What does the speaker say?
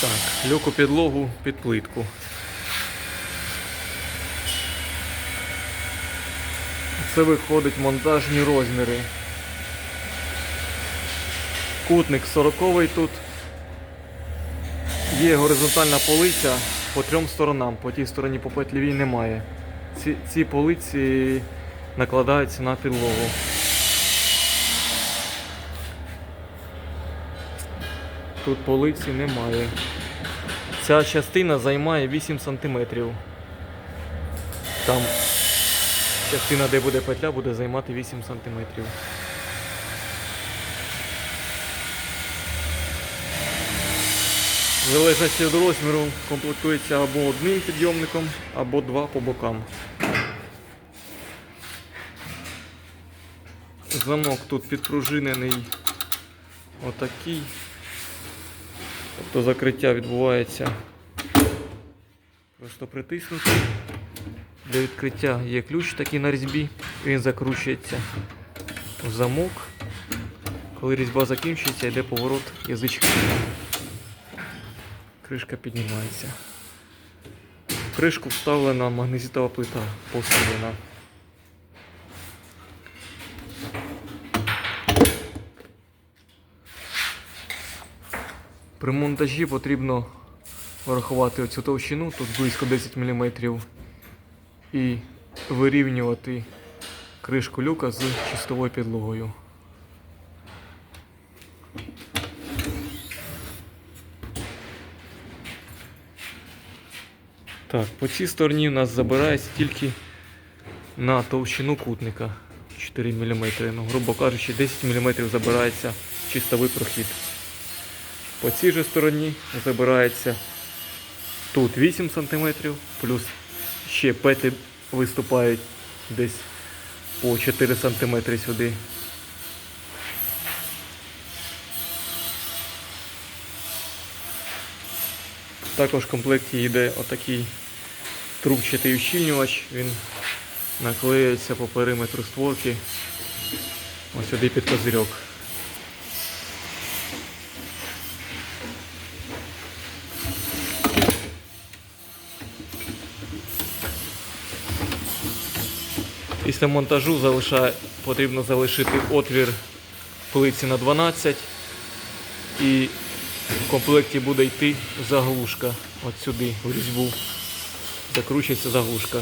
Так, люку підлогу під плитку. Це виходить монтажні розміри. Кутник 40 тут. Є горизонтальна полиця по трьом сторонам. По тій стороні по петлівій немає. Ці, ці полиці накладаються на підлогу. Тут полиці немає. Ця частина займає 8 см. Там частина, де буде петля, буде займати 8 см. В залежності від розміру комплектується або одним підйомником, або два по бокам. Замок тут підпружинений отакий. Тобто закриття відбувається просто притиснути. Для відкриття є ключ такий на різьбі, він закручується в замок. Коли різьба закінчується, йде поворот язичка. Кришка піднімається. Кришку вставлена магнезитова плита посилена. При монтажі потрібно врахувати оцю товщину, тут близько 10 мм, і вирівнювати кришку люка з чистовою підлогою. Так, по цій стороні у нас забирається тільки на товщину кутника 4 мм. Ну, грубо кажучи, 10 мм забирається чистовий прохід. По цій же стороні забирається тут 8 см, плюс ще петлі виступають десь по 4 см сюди. Також в комплекті йде отакий трубчатий ущільнювач, він наклеюється по периметру створки ось сюди під козирьок. Після монтажу залишає, потрібно залишити отвір плиці на 12 і в комплекті буде йти заглушка от сюди в різьбу. Закручується заглушка.